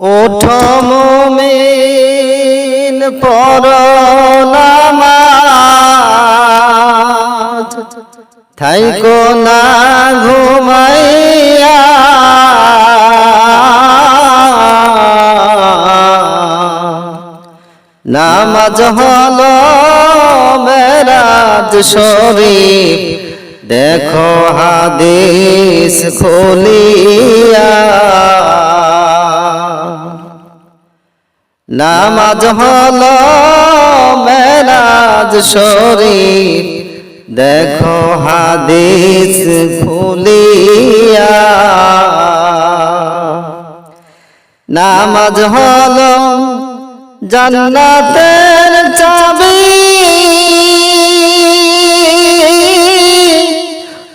ওঠ মুমিন পর নামাজ। থাইকো না ঘুমাইয়া। নামাজ হল মেরাজ শরীফ। দেখো হাদিস খুলিয়া। নামাজ হল মেরাজ শরীফ। দেখো হাদিস খুলিয়া নামাজ হল জান্নাতের চাবি।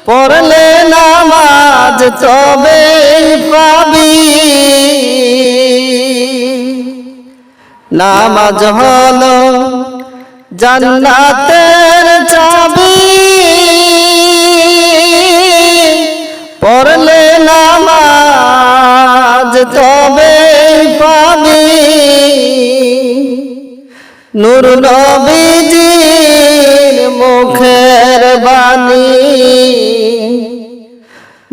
পড়লে নামাজ তবে পাবি। নামাজ হলো জান্নাতের চাবি। পড়লে নামাজ তবে পাবি। নূর নবীজির মুখের বাণী।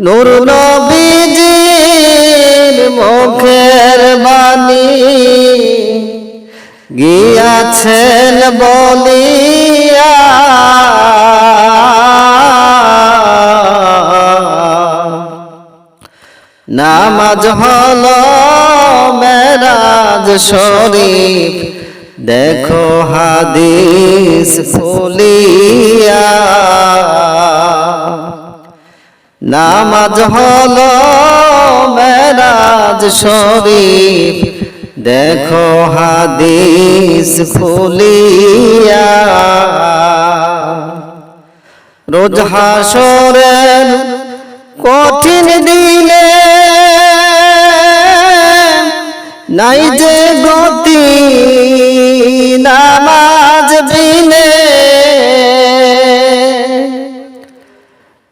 নূর নবীজির মুখের বাণী। গিয়াছেন বলিয়া। নামাজ হল মেরাজ শরীফ দেখো হাদিস ফুলিয়া। নামাজ হল মেরাজ শরীফ দেখো হাদিস ফুলিয়া রোজ হাসরের কঠিন দিনে নাই যে গতি নামাজ বিনে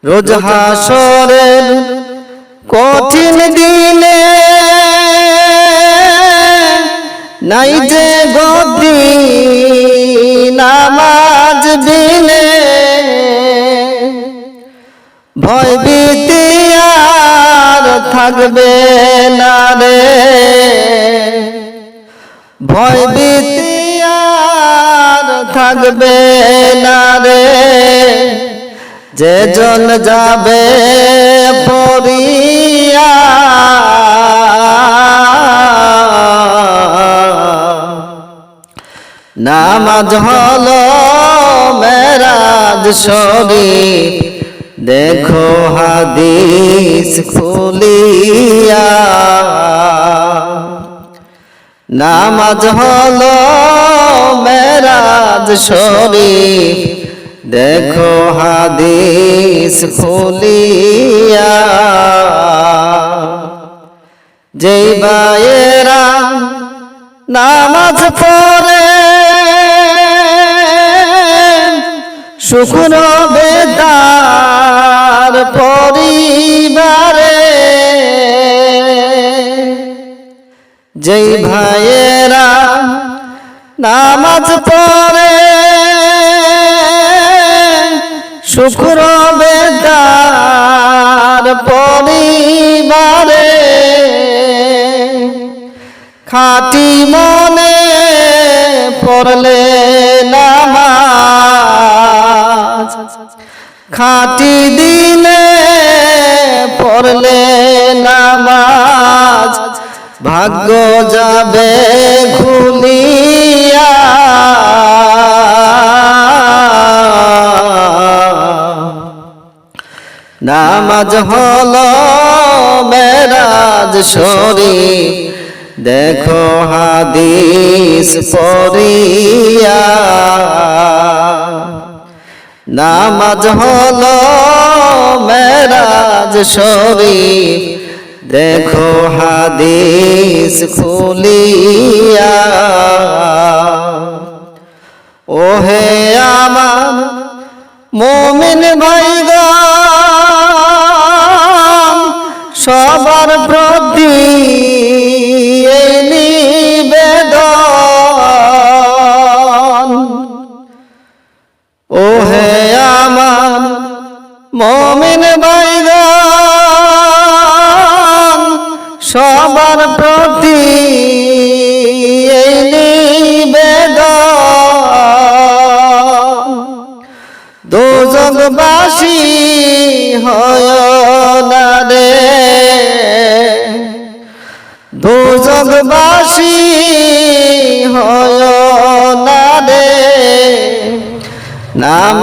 রোজ হাসরের কঠিন দিনে নাই যে গতি নামাজ বিনে ভয় আর থাকবে না রে। ভয় আর থাকবে না রে। যে জন যাবে পড়িয়া নামাজ হলো মেরাজ শরীফ। দেখো হাদিস খুলিয়া। নামাজ হলো মেরাজ শরীফ। দেখো হাদিস খুলিয়া। যেই বায়েরা নামাজ পড়ে শুকুর বেদার পরিবারে যেই ভাইয়েরা নামাজ পড়ে শুক্র নামাজ হলো মেরাজ শরীফ দেখো হাদিস পড়িয়া। নামাজ হলো মেরাজ শরীফ দেখো হাদিস খুলিয়া। ওহে আমার মোমিন ভাই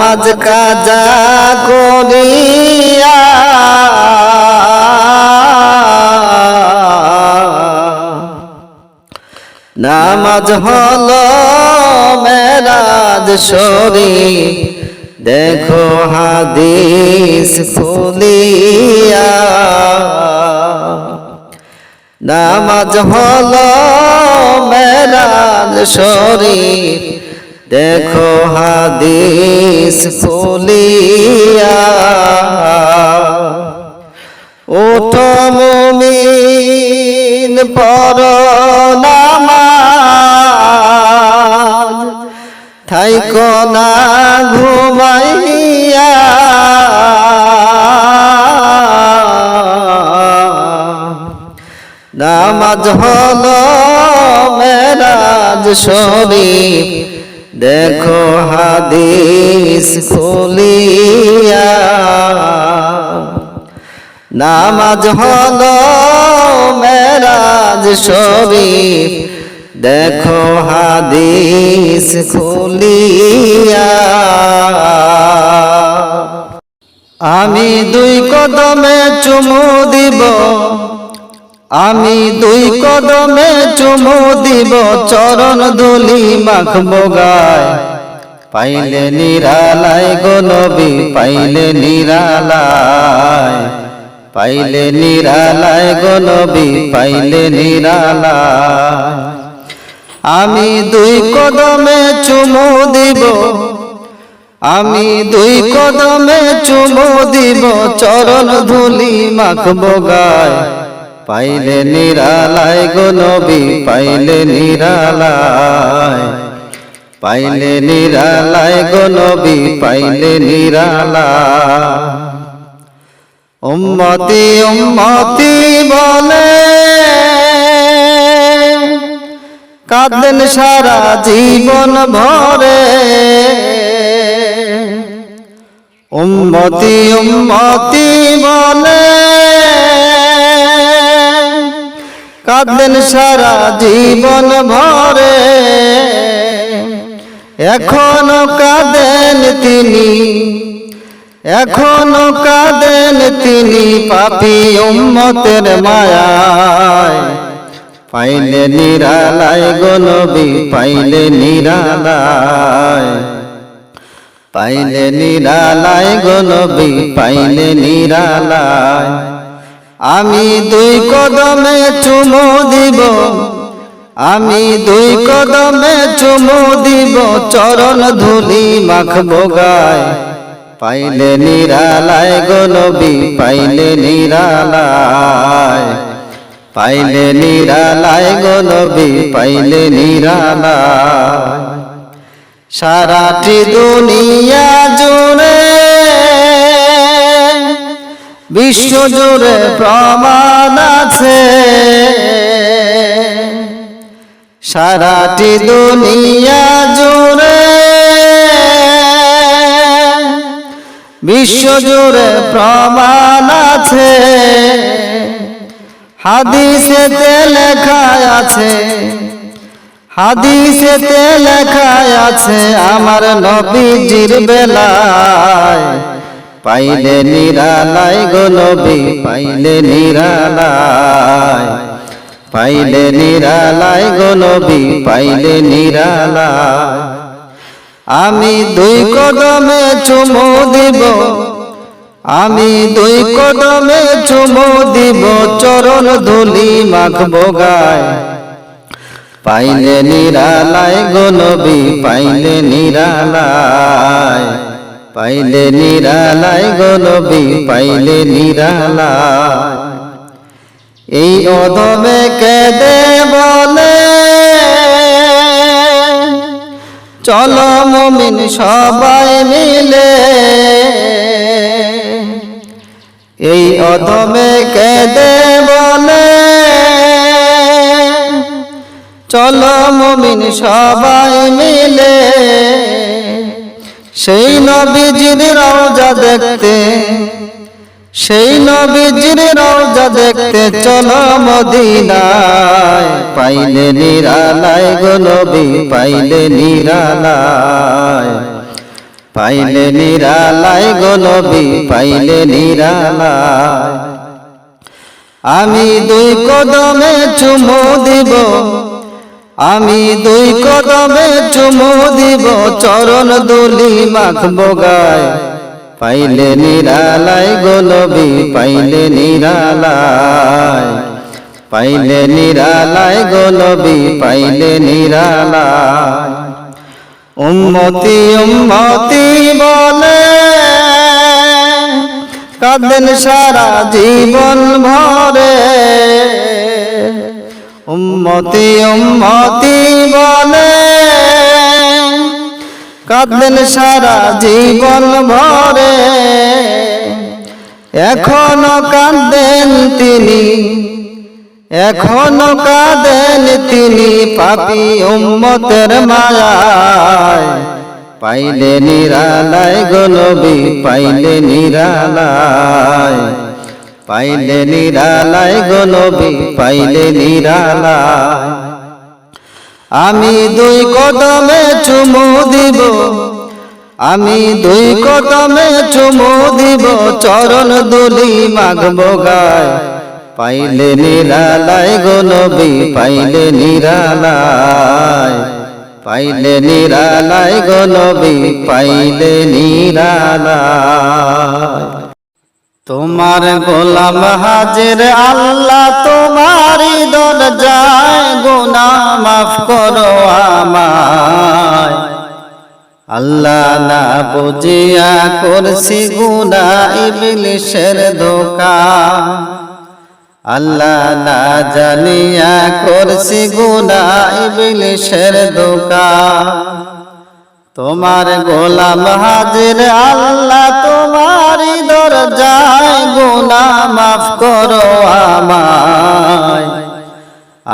নামাজ কাজা করিয়া। নামাজ হল মেরাজ শরীফ। দেখো হাদিস ফুলিয়া। নামাজ হল মেরাজ শরীফ। দেখো হাদিস ফুলিয়া। ওঠো মুমিন পর নামাজ। থাইকো ঘুমাইয়া। নামাজ হল মেরাজ শরীফ। দেখো হাদিস খুলিয়া, নামাজ হল মেরাজ শরীফ। দেখো হাদিস খুলিয়া, আমি দুই কদমে চুমু দিব। আমি দুই কদমে চুমু দিব চরণ ধুলি মাখব গায়। পাইলে নিরালায় গো নবী পাইলে নিরালায়। পাইলে নিরালায় গো নবী পাইলে নিরালায়। আমি দুই কদমে চুমু দিব আমি দুই কদমে চুমু দিব চরণ ধুলি মাখব গায়। পাইলে নিরালায় গো নবী, পাইলে নিরালায়। পাইলে নিরালায় গো নবী, পাইলে নিরালায়। উম্মতি উম্মতি বলে, কাঁদেন সারা জীবন ভরে। উম্মতি উম্মতি বলে কাঁদেন সারা জীবন ভরে। এখনও কাঁদেন তিনি। এখনও কাঁদেন তিনি পাপি উম্মতের মায়ায়। পাইলে নিরালায় গো নবী পাইলে নিরালায়। পাইলে নিরালায় গো নবী পাইলে নিরালায়। আমি দুই কদমে চুমু দিব। আমি দুই কদমে চুমু দিব। চরণ ধুলি মাখব গায় পাইলে নিরালায় গো নবী পাইলে নিরালায়। পাইলে নিরালায় গো নবী পাইলে নিরালায়। সারাটি দুনিয়া জুড়ে বিশ্ব জুড়ে প্রমাণ আছে। সারাটি দুনিয়া জুড়ে, বিশ্ব জুড়ে প্রমাণ আছে। হাদিসেতে লেখা আছে হাদিসেতে লেখা আছে, আমার নবীজির বেলায় পাইলে নিরালায় গো নবী, পাইলে নিরালায়। পাইলে নিরালায় গো নবী, পাইলে নিরালায়। আমি দুই কদমে চুমু দিব, আমি দুই কদমে চুমু দিব, চরণ ধুলি মাখব গায়। পাইলে নিরালায় গো নবী, পাইলে নিরালায়। পাইলে নিরালায় গো নবী, পাইলে নিরালা এই অদমে কেদে বলে, চলো মমিন সবাই মিলে। এই অদমে কেদে বলে, চলো মমিন সবাই মিলে। সেই নবীজির রওজা দেখতে, সেই নবীজির রওজা দেখতে চলো মদিনায়। পাইলে নিরালায় গো নবী, পাইলে নিরালায়। পাইলে নিরালায় গো নবী, পাইলে নিরালায়। আমি দুই কদমে চুমু দিব আমি দুই কদমে চুমু দিব, চরণ দুলি মাখবো গায় পাইলে নিরালায় গোলবি, পাইলে নিরালায়। পাইলে নিরালায় গোলবি, পাইলে নিরালায়। উম্মতি উম্মতি বলে, কাঁদেন সারা জীবন ভরে। উম্মতি উম্মতি বলে। কাঁদেন সারা জীবন ভরে। এখনও কাঁদেন তিনি, এখনও কাঁদেন তিনি পাপি উম্মতের মায়ায়। পাইলে নিরালায় গনবি পাইলে নিরালায়। পাইলে নিরালায় গনবি পাইলে নিরালায়। আমি দুই কদমে চুমু দিব। আমি দুই কদমে চুমু দিব। চরণ দুলি মাগবো গায়। পাইলে নিরালায় গনবি পাইলে নিরালায়। পাইলে নিরালায় গনবি পাইলে নিরালায়। তোমার গোলাম হাজির আল্লাহ তোমারই দরজায় গুনা মাফ করো আমায়। আল্লাহ না বুঝিয়া করছি গুনা ইবলিশের ধোকা। আল্লাহ না জানিয়া করছি গুনা ইবলিশের ধোকা। তোমার গোলাম হাজির আল্লাহ তোমারই দরজায় গুনা মাফ করো আমায়।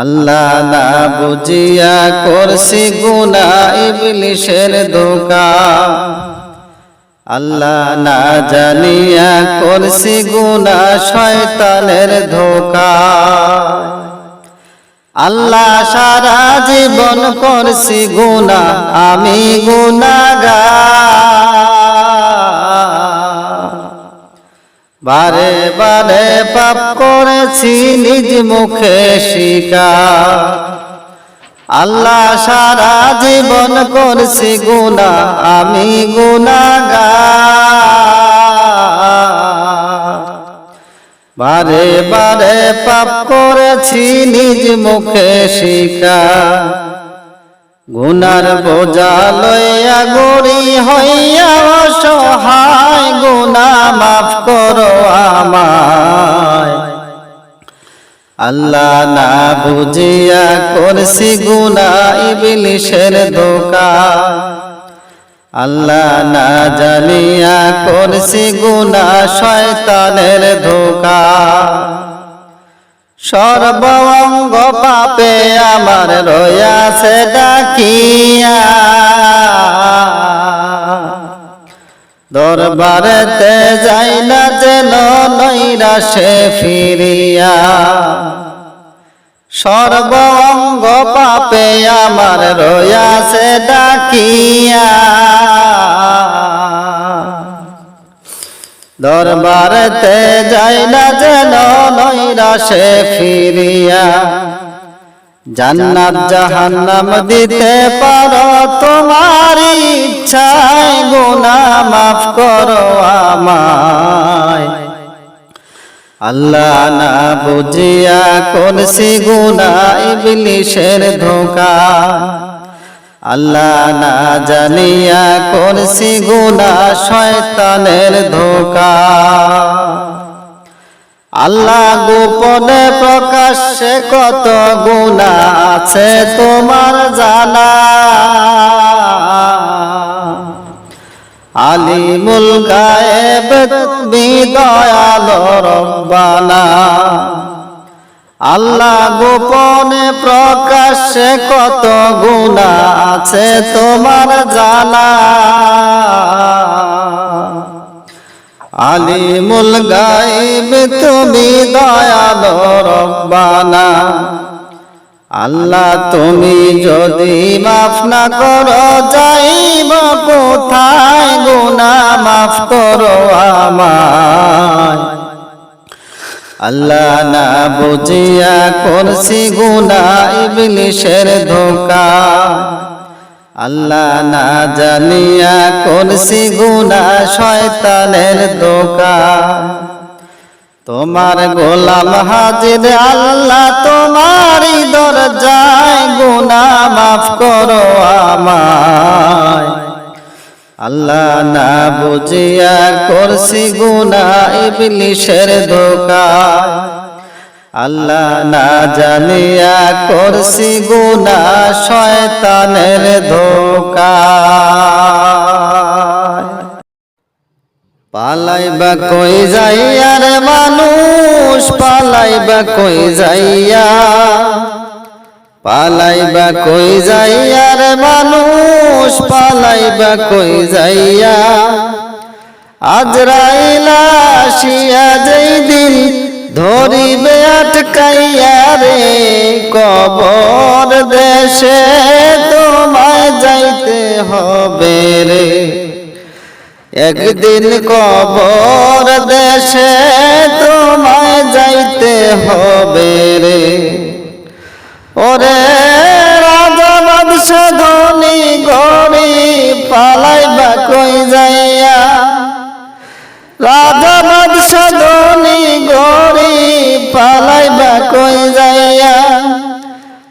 আল্লাহ না বুঝিয়া করছি গুনা ইবলিশের ধোকা। আল্লাহ না জানিয়া করছি গুনা শয়তানের ধোকা। আল্লাহ সারা জীবন করছি গুনা আমি গুনাগা বারে বারে পাপ করেছি, নিজ মুখে স্বীকার আল্লাহ সারা জীবন করছি গুনা আমি গুনাগা বারে বারে পাপ করেছি, নিজ মুখে শিকা গুনার বোঝা লইয়া গড়ি হইয়া অসহায়, গুনা মাফ করো আমায়। আল্লাহ না বুঝিয়া করছি গুনা ইবলিশের ধোকা। আল্লাহ না জানিয়া করছি গুনা শয়তানের ধোকা। সর্বঙ্গ পাপে আমার রয়াছে ডাকিয়া। দরবারেতে যাই না যেন নৈরা সে ফিরিয়া। সর্বঙ্গ পাপে আমার রয়াছে ডাকিয়া। দরবারেতে যাই না যেন নৈরাশে ফিরিয়া। জান্নাত জাহান্নাম দিতে পারো, তোমার ইচ্ছায় গুনা মাফ করো আমায়। আল্লাহ না বুঝিয়া করছি গুনা ইবলিশের ধোকা। আল্লাহ না জানিয়া করছি গুনা শয়তানের ধোকা। আল্লাহ গোপনে প্রকাশ্যে কত গুণা আছে তোমার জানা। আলিমুল গায়েব, তুমি দয়াল রব্বানা। আল্লাহ গোপনে প্রকাশ্যে কত গুণা আছে তোমার জানা। আলিমুল গাইব তুমি দয়ালো রব্বানা। আল্লাহ তুমি যদি মাফ না করো, যাইব কোথায়? গুনা মাফ করো আমায়। আল্লাহ না বুঝিয়া করছি গুনা ইবলিশের ধোকা। আল্লাহ না জানিয়া করছি গুনা শয়তানের ধোকা। তোমার গোলাম হাজির আল্লাহ, তোমারই দরজায় গুনা মাফ করো আমায়। আল্লাহ না বুঝিয়া করছি গুনা ইবলিশের ধোকা। আল্লাহ না জানিয়া করছি গুনা শয়তানের ধোকা। পালাইবা কই যাইয়া রে মানুষ, পালাইবা কই যাইয়া? পালাইবা কই যাইয়া রে মানুষ, পালাইবা কই যাইয়া? আজরাইলা আসিয়া যেই দিন ধরিবে আটকাইয়া রে কবর দেশে, তোমায় যাইতে হবে রে। একদিন কবর দেশে তোমায় যাইতে হবে রে।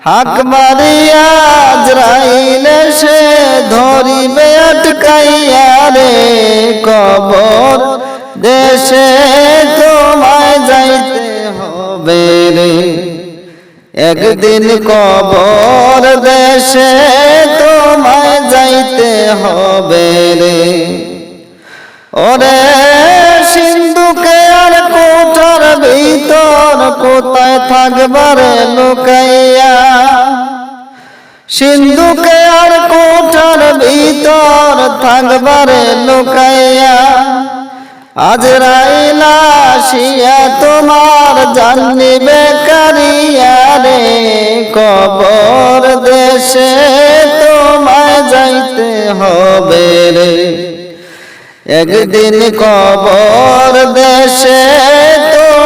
হাক মারিয়া সে ধরিবে, আটকাইয়া রে কবর। দেশে তোমায় যাইতে হবে রে। একদিন কবর দেশে তোমায় যাইতে হবে রে। ওরে সিন্ধুকে আর ভিতর কোথায় থাকবারে লুকাইয়া? সিন্ধুকে আর কোঠার ভিতর থাকবারে লুকাইয়া? আজ রাইলা শিয়া তোমার জানিবে বেকারিয়া রে কবর দেশে তোমায় যাইতে হবে রে। একদিন কবর দেশে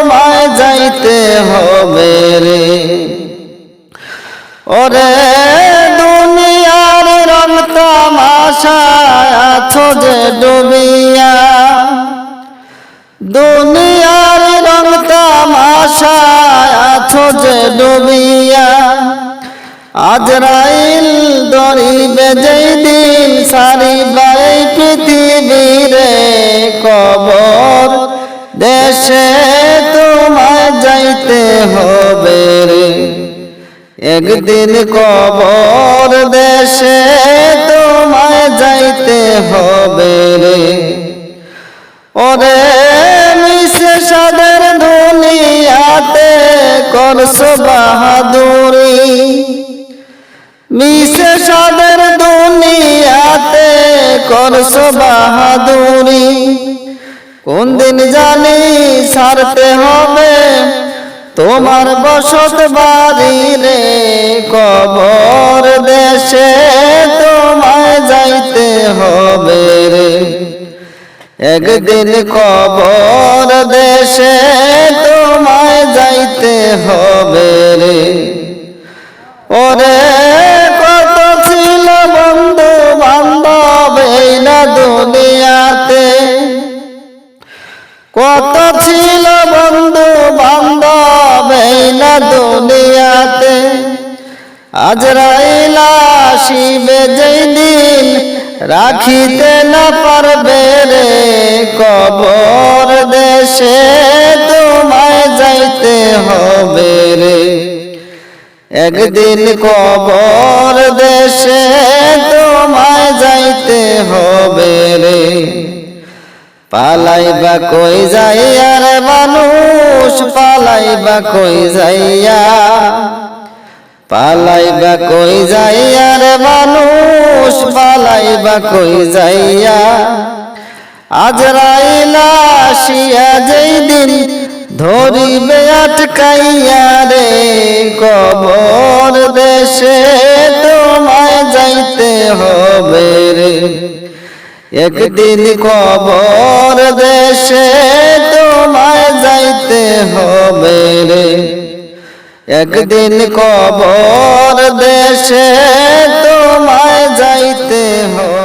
তোমায় যাইতে হবে রে। ওরে দুনিয়ার রং তামাশায় আছো যে ডুবিয়া। দুনিয়ার রং তামাশায় আছো যে ডুবিয়া। আজরাইল দরিবে যেই দিন সারিবাই পৃথিবীরে কবর। দেশে হবে রে। একদিন কবর দেশে তোমায় যাইতে হবে রে। ওরে মিশে সাদের দুনিয়াতে করছ বাহাদুরি। মিশে সাদের দুনিয়াতে করছ বাহাদুরি। কোন দিন জানি সারতে হবে তোমার বসত বাড়ি রে কবর দেশে তোমায় যাইতে হবে রে। একদিন কবর দেশে তোমায় যাইতে হবে রে। ওরে কত ছিল বন্ধু বান্ধব এই না দুনিয়াতে। কত ছিল দুনিয়াতে। আজরাইলা শিবে যেই দিন রাখিতে না পারবে রে কবর দেশে, তোমায় যাইতে হবে রে। একদিন কবর দেশে, তোমায় যাইতে হবে রে। পালাইবা কই যাইয়া রে মানুষ, পালাইবা কই যাইয়া পালাইবা কই যাইয়া রে মানুষ, পালাইবা কই যাইয়া আজরাইলা শিয়া যেই দিন ধরিবে আটকাইয়া রে কবর দেশে, তোমায় যাইতে হবে রে। একদিন কবর দেশে তোমায় যাইতে হবে রে। একদিন কবর দেশে তোমায় যাইতে হবে।